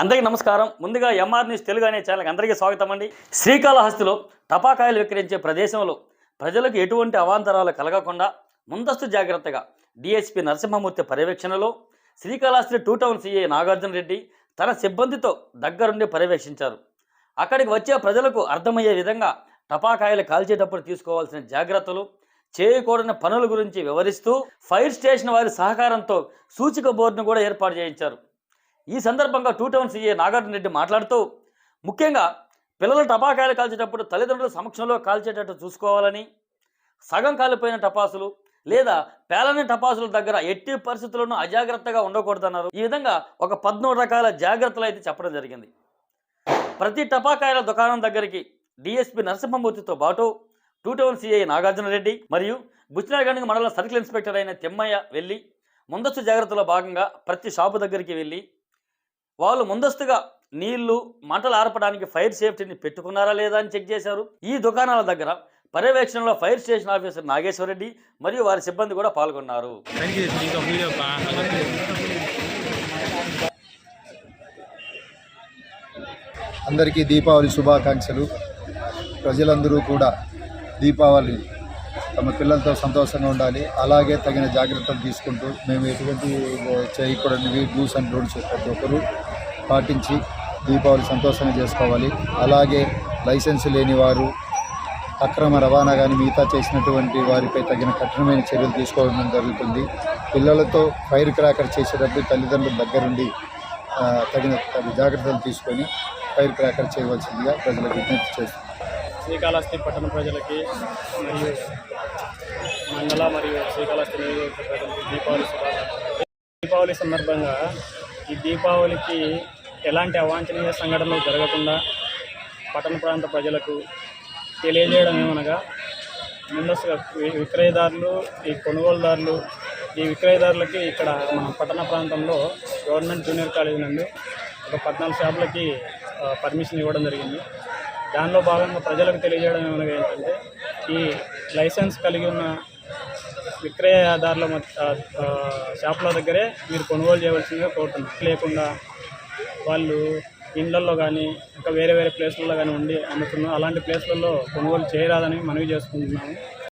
అందరికీ నమస్కారం. ముందుగా ఎంఆర్ న్యూస్ తెలుగు అనే ఛానల్కి అందరికీ స్వాగతం అండి. శ్రీకాళహస్తిలో టపాకాయలు విక్రయించే ప్రదేశంలో ప్రజలకు ఎటువంటి అవాంతరాలు కలగకుండా ముందస్తు జాగ్రత్తగా డిఎస్పీ నరసింహమూర్తి పర్యవేక్షణలో Srikalahasti two town CA Nagarjuna Reddy తన సిబ్బందితో దగ్గరుండి పర్యవేక్షించారు. అక్కడికి వచ్చే ప్రజలకు అర్థమయ్యే విధంగా టపాకాయలు కాల్చేటప్పుడు తీసుకోవాల్సిన జాగ్రత్తలు చేయకూడని పనుల గురించి వివరిస్తూ ఫైర్ స్టేషన్ వారి సహకారంతో సూచిక బోర్డును కూడా ఏర్పాటు చేయించారు. ఈ సందర్భంగా two town CA Nagarjuna Reddy మాట్లాడుతూ ముఖ్యంగా పిల్లలు టపాకాయలు కాల్చేటప్పుడు తల్లిదండ్రుల సమక్షంలో కాల్చేటట్టు చూసుకోవాలని సగం కాలిపోయిన టపాసులు లేదా పేలని టపాసుల దగ్గర ఎట్టి పరిస్థితుల్లోనూ అజాగ్రత్తగా ఉండకూడదన్నారు. ఈ విధంగా ఒక పద్మూడు రకాల జాగ్రత్తలు అయితే చెప్పడం జరిగింది. ప్రతి టపాకాయల దుకాణం దగ్గరికి డిఎస్పీ నరసింహమూర్తితో పాటు two town CI Nagarjuna Reddy మరియు బుచ్చినాగండి మండలం సర్కిల్ ఇన్స్పెక్టర్ అయిన తిమ్మయ్య వెళ్ళి ముందస్తు జాగ్రత్తలో భాగంగా ప్రతి షాపు దగ్గరికి వెళ్ళి వాళ్ళు ముందస్తుగా నీళ్ళు మంటలు ఆర్పడానికి ఫైర్ సేఫ్టీని పెట్టుకున్నారా లేదా అని చెక్ చేశారు. ఈ దుకాణాల దగ్గర పర్యవేక్షణలో fire station officer Nageswara Reddy మరియు వారి సిబ్బంది కూడా పాల్గొన్నారు. అందరికీ దీపావళి శుభాకాంక్షలు. ప్రజలందరూ కూడా దీపావళి తమ పిల్లలతో సంతోషంగా ఉండాలి. అలాగే తగిన జాగ్రత్తలు తీసుకుంటూ మేము ఎటువంటి చేయకూడనివి డూస్ అండ్ రూల్స్ ప్రతి ఒక్కరూ పాటించి దీపావళి సంతోషంగా చేసుకోవాలి. అలాగే లైసెన్స్ లేని వారు అక్రమ రవాణా కానీ మిగతా చేసినటువంటి వారిపై తగిన కఠినమైన చర్యలు తీసుకోవడం జరుగుతుంది. పిల్లలతో ఫైర్ క్రాకర్ చేసేటప్పుడు తల్లిదండ్రుల దగ్గరుండి తగిన జాగ్రత్తలు తీసుకొని ఫైర్ క్రాకర్ చేయవలసిందిగా ప్రజలకు విజ్ఞప్తి చేస్తున్నాం. శ్రీకాళహస్తి పట్టణ ప్రజలకి మరియు మండల మరియు శ్రీకాళహస్తి నియోజకవర్గ ప్రజలకి దీపావళి దీపావళి సందర్భంగా ఈ దీపావళికి ఎలాంటి అవాంఛనీయ సంఘటనలు జరగకుండా పట్టణ ప్రాంత ప్రజలకు తెలియజేయడం ఏమనగా ముందస్తుగా విక్రయదారులు ఈ కొనుగోలుదారులు ఈ విక్రయదారులకి ఇక్కడ మన పట్టణ ప్రాంతంలో గవర్నమెంట్ జూనియర్ కాలేజీ నుండి ఒక పద్నాలుగు షాపులకి పర్మిషన్ ఇవ్వడం జరిగింది. దానిలో భాగంగా ప్రజలకు తెలియజేయడం ఏమనగా ఏంటంటే ఈ లైసెన్స్ కలిగి ఉన్న విక్రయదారుల మధ్య- షాపుల దగ్గరే మీరు కొనుగోలు చేయవలసిందిగా కోరుతున్నాం. లేకుండా వాళ్ళు ఇండ్లల్లో కానీ ఇంకా వేరే వేరే ప్లేస్లలో కానీ ఉండి అమ్ముతున్నారు అలాంటి ప్లేస్లలో కొనుగోలు చేయరాదని మనవి చేసుకుంటున్నాము.